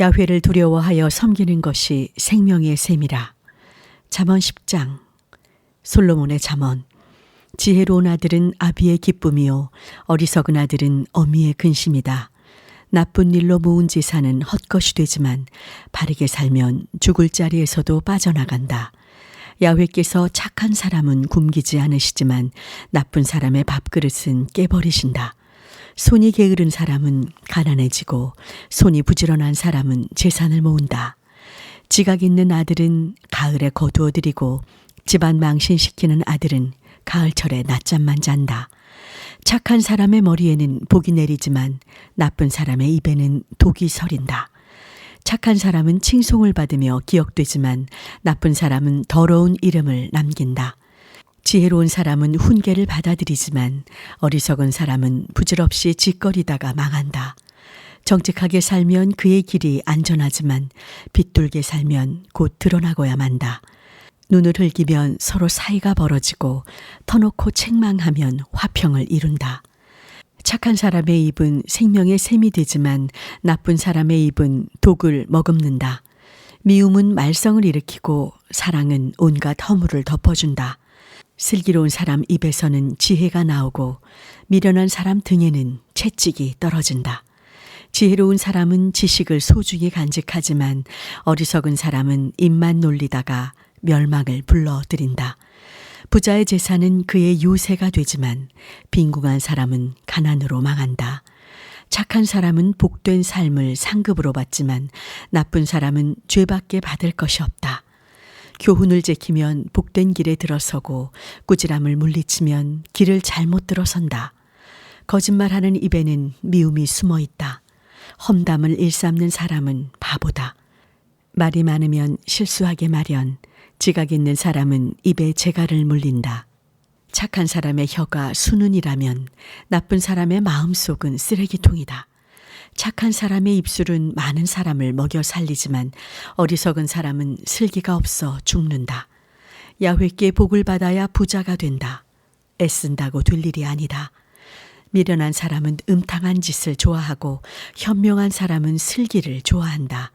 야훼를 두려워하여 섬기는 것이 생명의 셈이라. 잠언 10장 솔로몬의 잠언 지혜로운 아들은 아비의 기쁨이요 어리석은 아들은 어미의 근심이다. 나쁜 일로 모은 재산은 헛것이 되지만 바르게 살면 죽을 자리에서도 빠져나간다. 야훼께서 착한 사람은 굶기지 않으시지만 나쁜 사람의 밥그릇은 깨버리신다. 손이 게으른 사람은 가난해지고 손이 부지런한 사람은 재산을 모은다. 지각 있는 아들은 가을에 거두어 들이고 집안 망신시키는 아들은 가을철에 낮잠만 잔다. 착한 사람의 머리에는 복이 내리지만 나쁜 사람의 입에는 독이 서린다. 착한 사람은 칭송을 받으며 기억되지만 나쁜 사람은 더러운 이름을 남긴다. 지혜로운 사람은 훈계를 받아들이지만 어리석은 사람은 부질없이 짓거리다가 망한다. 정직하게 살면 그의 길이 안전하지만 빗돌게 살면 곧 드러나고야 만다. 눈을 흘기면 서로 사이가 벌어지고 터놓고 책망하면 화평을 이룬다. 착한 사람의 입은 생명의 샘이 되지만 나쁜 사람의 입은 독을 머금는다. 미움은 말썽을 일으키고 사랑은 온갖 허물을 덮어준다. 슬기로운 사람 입에서는 지혜가 나오고 미련한 사람 등에는 채찍이 떨어진다. 지혜로운 사람은 지식을 소중히 간직하지만 어리석은 사람은 입만 놀리다가 멸망을 불러들인다. 부자의 재산은 그의 요새가 되지만 빈궁한 사람은 가난으로 망한다. 착한 사람은 복된 삶을 상급으로 받지만 나쁜 사람은 죄밖에 받을 것이 없다. 교훈을 지키면 복된 길에 들어서고 꾸지람을 물리치면 길을 잘못 들어선다. 거짓말하는 입에는 미움이 숨어 있다. 험담을 일삼는 사람은 바보다. 말이 많으면 실수하게 마련. 지각 있는 사람은 입에 재갈을 물린다. 착한 사람의 혀가 수눈이라면 나쁜 사람의 마음속은 쓰레기통이다. 착한 사람의 입술은 많은 사람을 먹여 살리지만 어리석은 사람은 슬기가 없어 죽는다. 야훼께 복을 받아야 부자가 된다. 애쓴다고 될 일이 아니다. 미련한 사람은 음탕한 짓을 좋아하고 현명한 사람은 슬기를 좋아한다.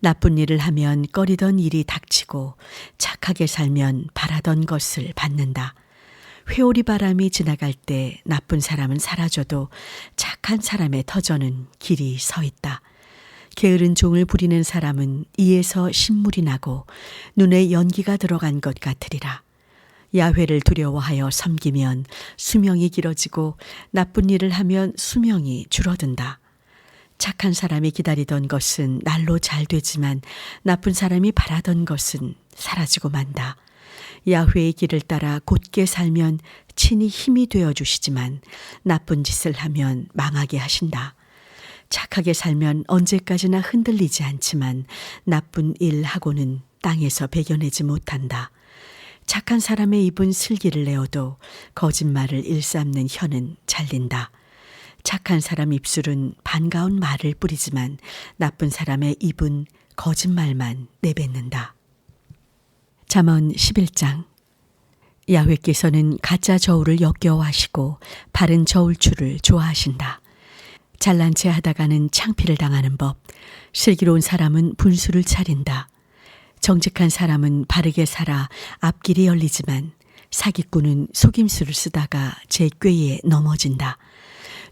나쁜 일을 하면 꺼리던 일이 닥치고 착하게 살면 바라던 것을 받는다. 회오리 바람이 지나갈 때 나쁜 사람은 사라져도 착한 사람의 터전은 길이 서 있다. 게으른 종을 부리는 사람은 이에서 신물이 나고 눈에 연기가 들어간 것 같으리라. 야훼를 두려워하여 섬기면 수명이 길어지고 나쁜 일을 하면 수명이 줄어든다. 착한 사람이 기다리던 것은 날로 잘 되지만 나쁜 사람이 바라던 것은 사라지고 만다. 야훼의 길을 따라 곧게 살면 친히 힘이 되어 주시지만 나쁜 짓을 하면 망하게 하신다. 착하게 살면 언제까지나 흔들리지 않지만 나쁜 일 하고는 땅에서 배겨내지 못한다. 착한 사람의 입은 슬기를 내어도 거짓말을 일삼는 혀는 잘린다. 착한 사람 입술은 반가운 말을 뿌리지만 나쁜 사람의 입은 거짓말만 내뱉는다. 잠언 11장 야훼께서는 가짜 저울을 역겨워하시고 바른 저울추를 좋아하신다. 잘난 체 하다가는 창피를 당하는 법, 슬기로운 사람은 분수를 차린다. 정직한 사람은 바르게 살아 앞길이 열리지만 사기꾼은 속임수를 쓰다가 제 꾀에 넘어진다.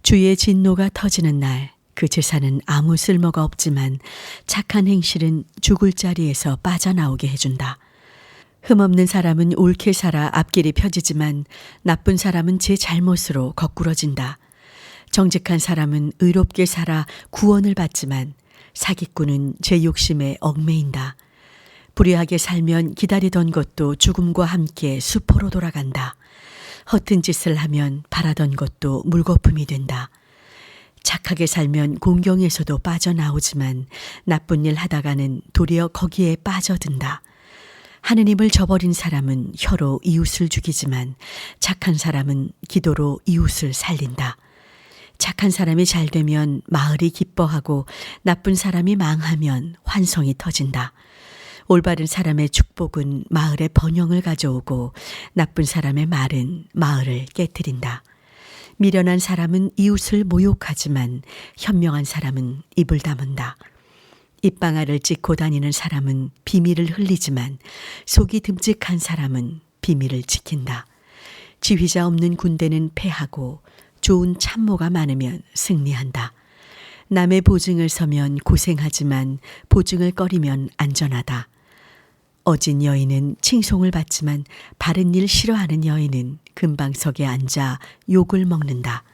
주의 진노가 터지는 날 그 재산은 아무 쓸모가 없지만 착한 행실은 죽을 자리에서 빠져나오게 해준다. 흠없는 사람은 옳게 살아 앞길이 펴지지만 나쁜 사람은 제 잘못으로 거꾸러진다. 정직한 사람은 의롭게 살아 구원을 받지만 사기꾼은 제 욕심에 얽매인다. 불의하게 살면 기다리던 것도 죽음과 함께 수포로 돌아간다. 허튼 짓을 하면 바라던 것도 물거품이 된다. 착하게 살면 공경에서도 빠져나오지만 나쁜 일 하다가는 도리어 거기에 빠져든다. 하느님을 저버린 사람은 혀로 이웃을 죽이지만 착한 사람은 기도로 이웃을 살린다. 착한 사람이 잘 되면 마을이 기뻐하고 나쁜 사람이 망하면 환성이 터진다. 올바른 사람의 축복은 마을에 번영을 가져오고 나쁜 사람의 말은 마을을 깨뜨린다. 미련한 사람은 이웃을 모욕하지만 현명한 사람은 입을 다문다. 입방아를 찍고 다니는 사람은 비밀을 흘리지만 속이 듬직한 사람은 비밀을 지킨다. 지휘자 없는 군대는 패하고 좋은 참모가 많으면 승리한다. 남의 보증을 서면 고생하지만 보증을 꺼리면 안전하다. 어진 여인은 칭송을 받지만 바른 일 싫어하는 여인은 금방석에 앉아 욕을 먹는다.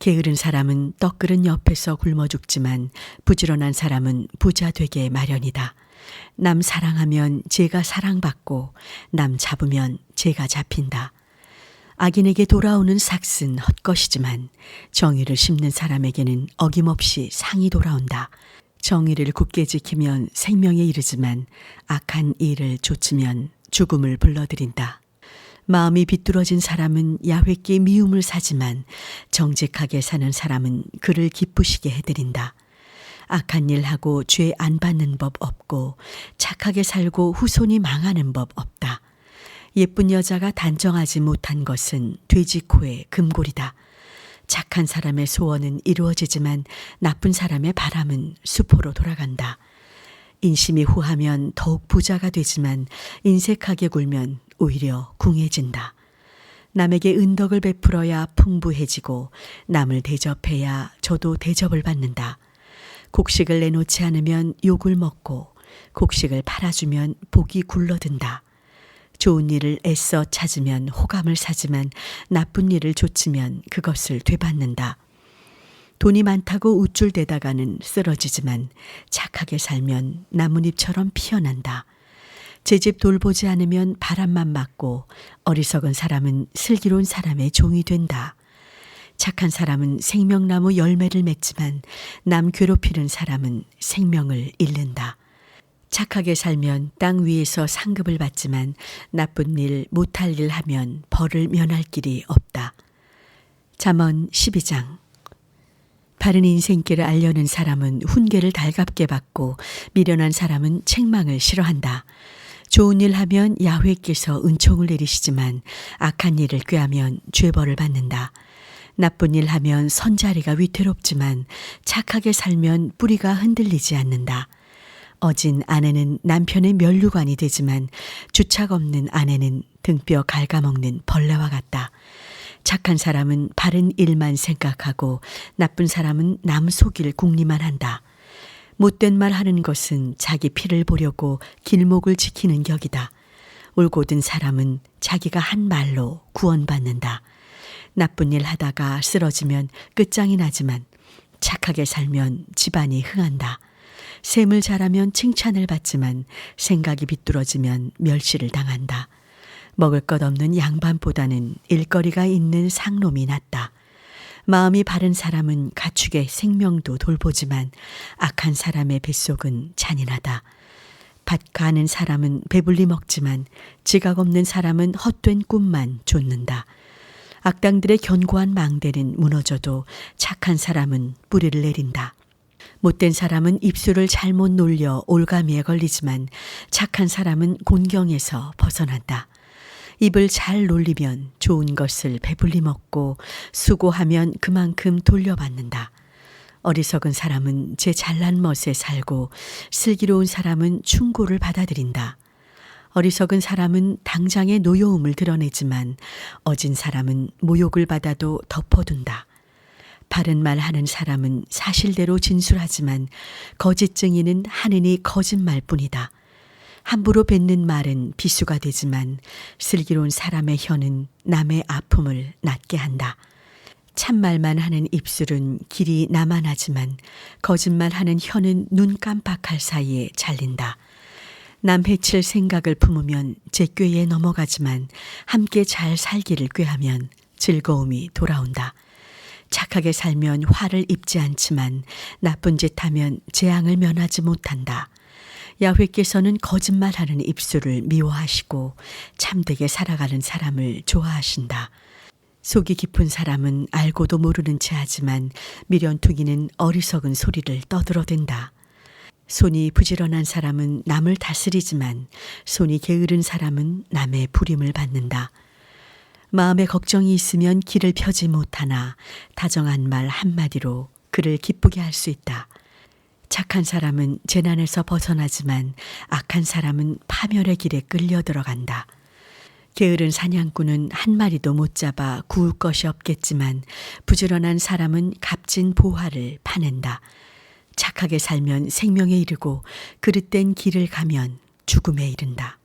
게으른 사람은 떡그릇 옆에서 굶어 죽지만 부지런한 사람은 부자 되게 마련이다. 남 사랑하면 제가 사랑받고 남 잡으면 제가 잡힌다. 악인에게 돌아오는 삭은 헛것이지만 정의를 심는 사람에게는 어김없이 상이 돌아온다. 정의를 굳게 지키면 생명에 이르지만 악한 일을 좇으면 죽음을 불러들인다. 마음이 비뚤어진 사람은 야훼께 미움을 사지만 정직하게 사는 사람은 그를 기쁘시게 해드린다. 악한 일 하고 죄 안 받는 법 없고 착하게 살고 후손이 망하는 법 없다. 예쁜 여자가 단정하지 못한 것은 돼지코의 금골이다. 착한 사람의 소원은 이루어지지만 나쁜 사람의 바람은 수포로 돌아간다. 인심이 후하면 더욱 부자가 되지만 인색하게 굴면 오히려 궁해진다. 남에게 은덕을 베풀어야 풍부해지고 남을 대접해야 저도 대접을 받는다. 곡식을 내놓지 않으면 욕을 먹고 곡식을 팔아주면 복이 굴러든다. 좋은 일을 애써 찾으면 호감을 사지만 나쁜 일을 좇으면 그것을 되받는다. 돈이 많다고 우쭐대다가는 쓰러지지만 착하게 살면 나뭇잎처럼 피어난다. 제 집 돌보지 않으면 바람만 맞고 어리석은 사람은 슬기로운 사람의 종이 된다. 착한 사람은 생명나무 열매를 맺지만 남 괴롭히는 사람은 생명을 잃는다. 착하게 살면 땅 위에서 상급을 받지만 나쁜 일, 못할 일 하면 벌을 면할 길이 없다. 잠언 12장 바른 인생길을 알려는 사람은 훈계를 달갑게 받고 미련한 사람은 책망을 싫어한다. 좋은 일 하면 야훼께서 은총을 내리시지만 악한 일을 꾀하면 죄벌을 받는다. 나쁜 일 하면 선자리가 위태롭지만 착하게 살면 뿌리가 흔들리지 않는다. 어진 아내는 남편의 면류관이 되지만 주착 없는 아내는 등뼈 갉아먹는 벌레와 같다. 착한 사람은 바른 일만 생각하고 나쁜 사람은 남 속일 궁리만 한다. 못된 말 하는 것은 자기 피를 보려고 길목을 지키는 격이다. 올곧은 사람은 자기가 한 말로 구원받는다. 나쁜 일 하다가 쓰러지면 끝장이 나지만 착하게 살면 집안이 흥한다. 셈을 잘하면 칭찬을 받지만 생각이 비뚤어지면 멸시를 당한다. 먹을 것 없는 양반보다는 일거리가 있는 상놈이 낫다. 마음이 바른 사람은 가축의 생명도 돌보지만 악한 사람의 뱃속은 잔인하다. 밭 가는 사람은 배불리 먹지만 지각 없는 사람은 헛된 꿈만 쫓는다. 악당들의 견고한 망대는 무너져도 착한 사람은 뿌리를 내린다. 못된 사람은 입술을 잘못 놀려 올가미에 걸리지만 착한 사람은 곤경에서 벗어난다. 입을 잘 놀리면 좋은 것을 배불리 먹고 수고하면 그만큼 돌려받는다. 어리석은 사람은 제 잘난 멋에 살고 슬기로운 사람은 충고를 받아들인다. 어리석은 사람은 당장의 노여움을 드러내지만 어진 사람은 모욕을 받아도 덮어둔다. 바른 말 하는 사람은 사실대로 진술하지만 거짓 증인은 하느니 거짓말뿐이다. 함부로 뱉는 말은 비수가 되지만 슬기로운 사람의 혀는 남의 아픔을 낫게 한다. 참말만 하는 입술은 길이 나만하지만 거짓말하는 혀는 눈 깜빡할 사이에 잘린다. 남 해칠 생각을 품으면 제 꾀에 넘어가지만 함께 잘 살기를 꾀하면 즐거움이 돌아온다. 착하게 살면 화를 입지 않지만 나쁜 짓 하면 재앙을 면하지 못한다. 야훼께서는 거짓말하는 입술을 미워하시고 참되게 살아가는 사람을 좋아하신다. 속이 깊은 사람은 알고도 모르는 채 하지만 미련투기는 어리석은 소리를 떠들어댄다. 손이 부지런한 사람은 남을 다스리지만 손이 게으른 사람은 남의 부림을 받는다. 마음에 걱정이 있으면 길을 펴지 못하나 다정한 말 한마디로 그를 기쁘게 할 수 있다. 착한 사람은 재난에서 벗어나지만 악한 사람은 파멸의 길에 끌려 들어간다. 게으른 사냥꾼은 한 마리도 못 잡아 구울 것이 없겠지만 부지런한 사람은 값진 보화를 파낸다. 착하게 살면 생명에 이르고 그릇된 길을 가면 죽음에 이른다.